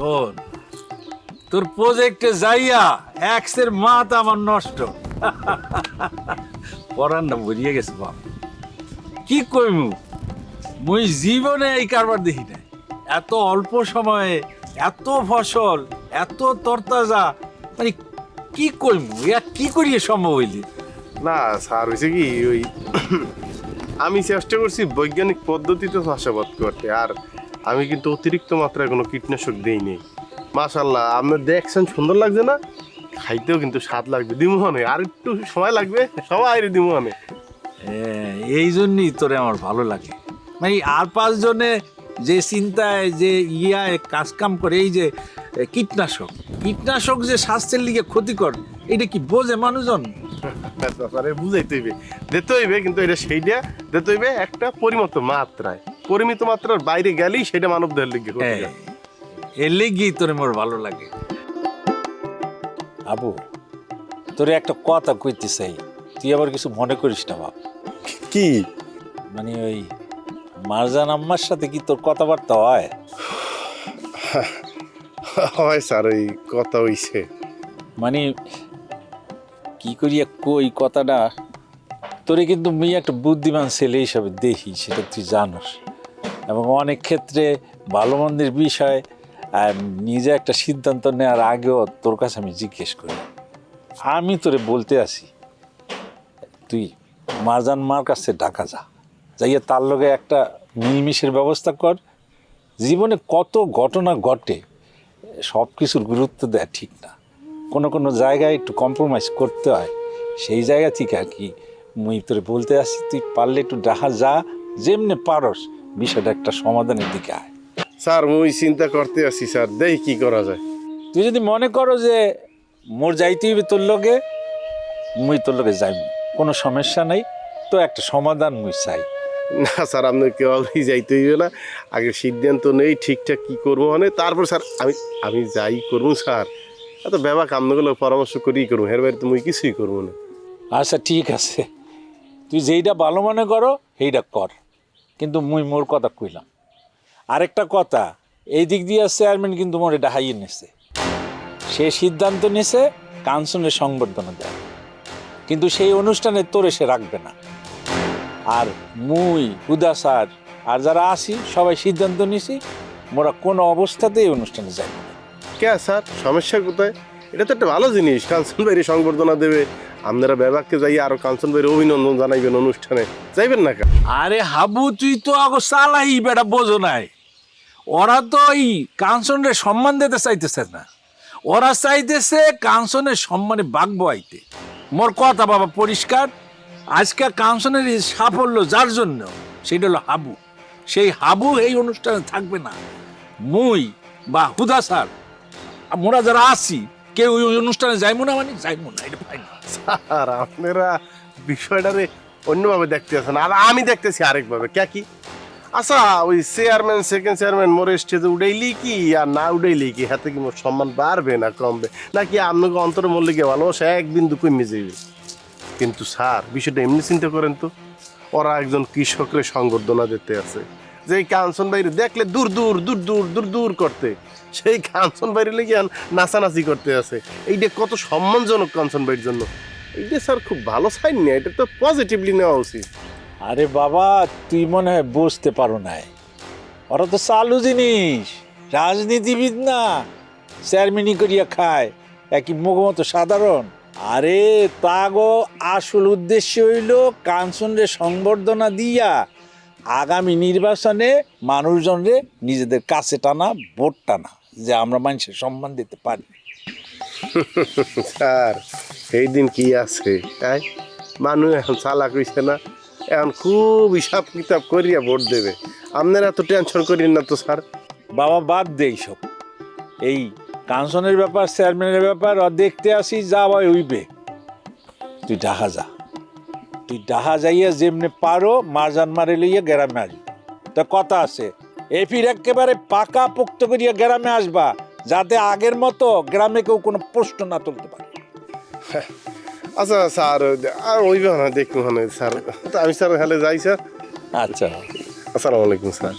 শোন, তোর প্রজেক্টে যাইয়া এক্সের মাথা আমার নষ্ট। পরান না বলিয়ে গেছে, বাপ। কি কইমু? মুই জীবনে এই কারবার দেখি নাই। এত অল্প সময়ে, এত ফসল, এত তরতাজা মানে কি কইমু? ইয়া কি করিয়ে সম্ভব হইলি? না, স্যার হয়েছে কি, ওই, আমি চেষ্টা করছি বৈজ্ঞানিক পদ্ধতিতে চাষাবাদ করতে, আর আমি কিন্তু অতিরিক্ত মাত্রায় কোনো কীটনাশক দিই নেই। মাশাল্লাহ আপনি দেখছেন সুন্দর লাগছে না? খাইতেও কিন্তু স্বাদ লাগবে দিমুহনে আর একটু সময় লাগবে সবাই দিমুহনে। হ্যাঁ, এই জন্যই তোরে আমার ভালো লাগে। মানে আর পাঁচজনে যে চিন্তায় যে ইয়ায় কাজ কাম করে এই যে কীটনাশক। কীটনাশক যে স্বাস্থ্যের লিগে ক্ষতিকর এটা কি বোঝে মানুষজন? বুঝাইতে হইবে। দিতে হইবে কিন্তু এটা সেইটা দিতে হইবে একটা পরিমত মাত্রায়। পরিমিত মাত্রার বাইরে গেলেই সেটা মানব দেহের লিগে হ্যাঁ এর লেগেই তোরে মোর ভালো লাগে। আবু তোরে একটা কথা কইতে চাই। তুই আবার কিছু মনে করিস না বাপ। কি? মানে ওই মারজান আম্মার সাথে কি তোর কথাবার্তা হয়? হয় স্যার ওই কথা হইছে। মানে কি করিয়া কই কথাটা? তোরে কিন্তু মেয়ে একটা বুদ্ধিমান ছেলে হিসাবে দেখি সেটা তুই জানোস। এবং অনেক ক্ষেত্রে ভালো মন্দের বিষয় নিজে একটা সিদ্ধান্ত নেওয়ার আগেও তোর কাছে আমি জিজ্ঞেস করি। আমি তোরে বলতে আসি, তুই মারজান মার কাছে ডাকা যা। যাইয়া তার লগে একটা মিলমিশের ব্যবস্থা কর। জীবনে কত ঘটনা ঘটে, সব কিছুর গুরুত্ব দেয় ঠিক না। কোনো কোনো জায়গায় একটু কম্প্রোমাইজ করতে হয়, সেই জায়গা থেকে আর কি মুই তোরে বলতে আসি, তুই পারলে একটু ডাহা যা, যেমনে পারস। বিষয়টা একটা সমাধানের দিকে আয়। স্যার ওই চিন্তা করতে আছি স্যার। দেই কি করা যায়। তুই যদি মনে করো যে মোর যাইতে হইবে তোর লগে মুই তোর লগে যাইব কোনো সমস্যা নাই তো একটা সমাধান মুই চাই। না স্যার আপনার কেউ যাইতে হইবে না। আগে সিদ্ধান্ত নেই ঠিকঠাক কি করব মানে। তারপর স্যার আমি আমি যাই করব স্যার। এত ব্যবা কামনাগুলো পরামর্শ করেই করব। হের বাইরে তো মুই কিছুই করব না। আচ্ছা ঠিক আছে। তুই যেইটা ভালো মনে করো সেইটা কর। কিন্তু মুই মোর কথা কইলাম। আরেকটা কথা, এই দিক দিয়ে চেয়ারম্যান কিন্তু মোরে ডাহাইয়ে নিছে। সে সিদ্ধান্ত নিছে কাঞ্চনের সংবর্ধনা দেয়। কিন্তু সেই অনুষ্ঠানে তোরে সে রাখবে না। আর মুই, হুদা স্যার, আর যারা আসি সবাই সিদ্ধান্ত নিছি, মোরা কোনো অবস্থাতেই অনুষ্ঠানে যাই না। কে স্যার? সমস্যা কোথায়? এটা তো একটা ভালো জিনিস। কাঞ্চন বাইরে সংবর্ধনা দেবে। আপনারা ব্যবাককে যাই আরও কাঞ্চন বাইরে অভিনন্দন জানাইবেন অনুষ্ঠানে। যাইবেন না আরে হাবু, তুই তো আগো চালাই বেটা বোঝো নাই। ওরা তো ওই কাঞ্চনের সম্মান দিতে চাইতেছে না। ওরা চাইতেছে কাঞ্চনের সম্মানে বাগবো আইতে মোর কথা বাবা, পরিষ্কার? আজকে কাঞ্চনের সাফল্য যার জন্য, সেটা হলো হাবু। সেই হাবু এই অনুষ্ঠানে থাকবে না। মুই বা হুদা স্যার মোরা যারা আছি কেউ ওই অনুষ্ঠানে যাইবো না মানে যাইবো না, এটা ফাইন আর আপনারা বিষয়টারে অন্যভাবে দেখতে আছেন। আর আমি দেখতেছি আরেকভাবে, কে কি? আচ্ছা ওই চেয়ারম্যান সেকেন্ড চেয়ারম্যান মোর স্টেজে উঠাইলি কি আর না উঠাইলি কি? হাতে কি মোর সম্মান বাড়বে না কমবে? নাকি আপনাকে অন্তর মল্লিকে ভালোবাসা এক বিন্দু কমে যাবে কিন্তু স্যার, বিষয়টা এমনি চিন্তা করেন তো, ওরা একজন কৃষকের সংবর্ধনা দিতে আছে। যে কাঞ্চন বাইরে দেখলে দূর দূর দূর দূর দূর দূর করতে। সেই কাঞ্চন বাইরে লেগে নাচানাচি করতে আছে। এইটা কত সম্মানজনক কাঞ্চন বাইরের জন্য। এইটা স্যার খুব ভালো সাইন নেই এটা তো পজিটিভলি নেওয়া উচিত। আরে বাবা, তুই মনে হয় বুঝতে পারো নাই। ওরা তো চালু জিনিস, রাজনীতিবিদ না। চেয়ারম্যানি করিয়া খায়, একই মুখ মতো সাধারণ। আরে তাগো আসল উদ্দেশ্য হইল কাঞ্চনরে সংবর্ধনা দিয়া আগামী নির্বাচনে মানুষজনরে নিজেদের কাছে টানা ভোট টানা যে আমরা মানুষের সম্মান দিতে পারি। স্যার এই দিন কি আছে তাই? মানুষ এখন চালাক হইছে না এখন খুব হিসাব কিতাব করিয়া ভোট দেবে। আপনারা এত টেনশন করেন না তো স্যার। বাবা বাদ দে সব এই কাঞ্চনের ব্যাপার চেয়ারম্যানের ব্যাপার দেখতে আসি যা ভাই উইবে তুই ডাহা যা। তুই ডাহা যাইয়া যেমনি পারো মারজান মারে লইয়া গ্রামে আসবি। তা কথা আছে এ ফির একেবারে পাকা পোক্ত করিয়া গ্রামে আসবা যাতে আগের মতো গ্রামে কেউ কোনো প্রশ্ন না তুলতে পারে। আচ্ছা স্যার আর ওইবে না দেখুন স্যার। আমি স্যার হ্যালে যাই স্যার। আচ্ছা। আসসালামু আলাইকুম স্যার।